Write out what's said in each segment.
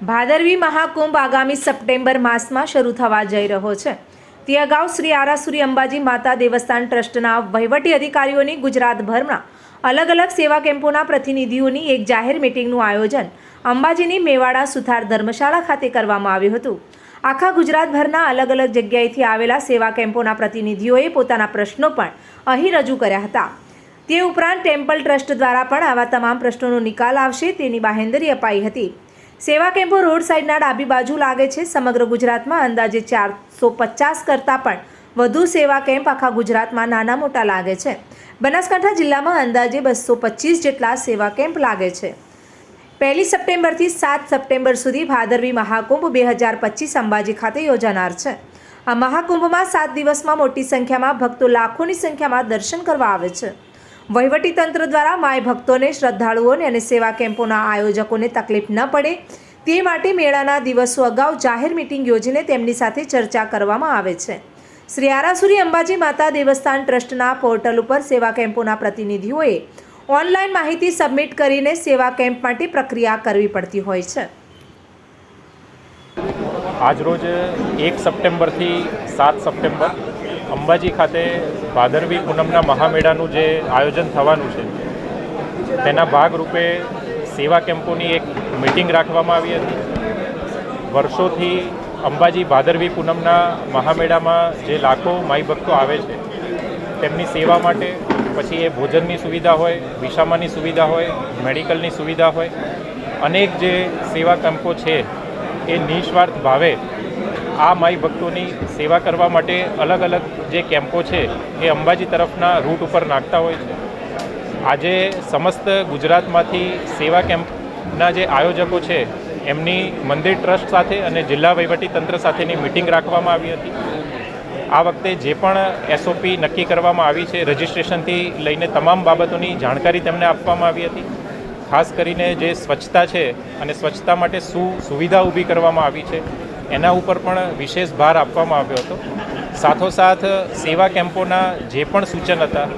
ભાદરવી મહાકુંભ આગામી સપ્ટેમ્બર માસમાં શરૂ થવા જઈ રહ્યો છે. તે અગાઉ શ્રી આરાસુરી અંબાજી માતા દેવસ્થાન ટ્રસ્ટના વહીવટી અધિકારીઓની ગુજરાતભરમાં અલગ અલગ સેવા કેમ્પોના પ્રતિનિધિઓની એક જાહેર મિટિંગનું આયોજન અંબાજીની મેવાડા સુથાર ધર્મશાળા ખાતે કરવામાં આવ્યું હતું. આખા ગુજરાતભરના અલગ અલગ જગ્યાએથી આવેલા સેવા કેમ્પોના પ્રતિનિધિઓએ પોતાના પ્રશ્નો પણ અહીં રજૂ કર્યા હતા. તે ઉપરાંત ટેમ્પલ ટ્રસ્ટ દ્વારા પણ આવા તમામ પ્રશ્નોનો નિકાલ આવશે તેની બાહેંધરી અપાઈ હતી. સેવા કેમ્પો રોડ સાઈડના ડાબી બાજુ લાગે છે. સમગ્ર ગુજરાતમાં અંદાજે ચારસો પચાસ કરતાં પણ વધુ સેવા કેમ્પ આખા ગુજરાતમાં નાના મોટા લાગે છે. બનાસકાંઠા જિલ્લામાં અંદાજે બસો પચીસ જેટલા સેવા કેમ્પ લાગે છે. પહેલી સપ્ટેમ્બરથી સાત સપ્ટેમ્બર સુધી ભાદરવી મહાકુંભ બે હજાર પચીસ અંબાજી ખાતે યોજાનાર છે. આ મહાકુંભમાં સાત દિવસમાં મોટી સંખ્યામાં ભક્તો લાખોની સંખ્યામાં દર્શન કરવા આવે છે. વહીવટી તંત્ર દ્વારા માય ભક્તોને, શ્રદ્ધાળુઓને અને સેવા કેમ્પોના આયોજકોને તકલીફ ન પડે. તે માટે મેળાના દિવસો અગાઉ જાહેર મિટિંગ યોજીને તેમની સાથે ચર્ચા કરવામાં આવે છે. શ્રી આરાસુરી અંબાજી માતા દેવસ્થાન ટ્રસ્ટના પોર્ટલ ઉપર સેવા કેમ્પોના પ્રતિનિધિઓએ ઓનલાઈન માહિતી સબમિટ કરીને સેવા કેમ્પ માટે પ્રક્રિયા કરવી પડતી હોય છે. આજરોજ એક સપ્ટેમ્બરથી સાત સપ્ટેમ્બર અંબાજી ખાતે ભાદરવી પૂનમના મહામેળાનું જે આયોજન થવાનું છે, તેના ભાગરૂપે સેવા કેમ્પોની એક મિટિંગ રાખવામાં આવી હતી. વર્ષોથી અંબાજી ભાદરવી પૂનમના મહામેળામાં જે લાખો માઈ ભક્તો આવે છે, તેમની સેવા માટે પછી એ ભોજનની સુવિધા હોય, વિસામાની સુવિધા હોય, મેડિકલની સુવિધા હોય, અનેક જે સેવા કેમ્પો છે, એ નિસ્વાર્થ ભાવે આ માઈ ભક્તોની સેવા કરવા માટે અલગ અલગ જે કેમ્પો છે, એ અંબાજી તરફના રૂટ ઉપર નાખતા હોય છે. આજે સમસ્ત ગુજરાતમાંથી સેવા કેમ્પના જે આયોજકો છે, એમની મંદિર ટ્રસ્ટ સાથે અને જિલ્લા તંત્ર સાથેની મિટિંગ રાખવામાં આવી હતી. આ વખતે જે પણ એસઓપી નક્કી કરવામાં આવી છે, રજિસ્ટ્રેશનથી લઈને તમામ બાબતોની જાણકારી તેમને આપવામાં આવી હતી. ખાસ કરીને જે સ્વચ્છતા છે, અને સ્વચ્છતા માટે શું સુવિધા ઊભી કરવામાં આવી છે. એના ઉપર પણ વિશેષ ભાર આપવામાં આવ્યો હતો. સાથોસાથ સેવા કેમ્પોના જે પણ સૂચન હતા,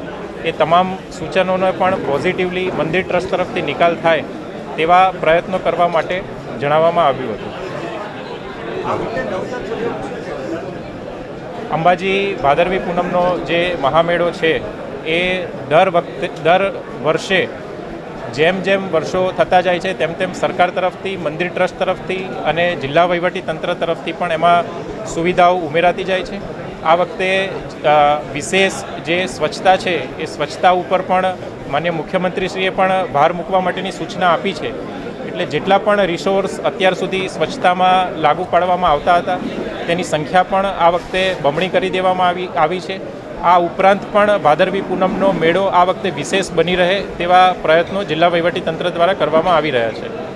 એ તમામ સૂચનોનો પણ પોઝિટિવલી મંદિર ટ્રસ્ટ તરફથી નિકાલ થાય તેવા પ્રયત્નો કરવા માટે જણાવવામાં આવ્યું હતું. અંબાજી ભાદરવી પૂનમનો જે મહામેળો છે, એ દર વખતે, દર વર્ષે જેમ જેમ વર્ષો થતા જાય છે, તેમ તેમ સરકાર તરફથી, મંદિર ટ્રસ્ટ તરફથી અને જિલ્લા વહીવટી તંત્ર તરફથી પણ એમાં સુવિધાઓ ઉમેરાતી જાય છે. આ વખતે વિશેષ જે સ્વચ્છતા છે, એ સ્વચ્છતા ઉપર પણ માન્ય મુખ્યમંત્રીશ્રીએ પણ ભાર મૂકવા માટેની સૂચના આપી છે. એટલે જેટલા પણ રિસોર્સ અત્યાર સુધી સ્વચ્છતામાં લાગુ પાડવામાં આવતા હતા, તેની સંખ્યા પણ આ વખતે બમણી કરી દેવામાં આવી આવી છે. આ ઉપરાંત પણ ભાદરવી પૂનમનો મેળો આ વખતે વિશેષ બની રહે તેવા પ્રયત્નો જિલ્લા વહીવટી તંત્ર દ્વારા કરવામાં આવી રહ્યા છે.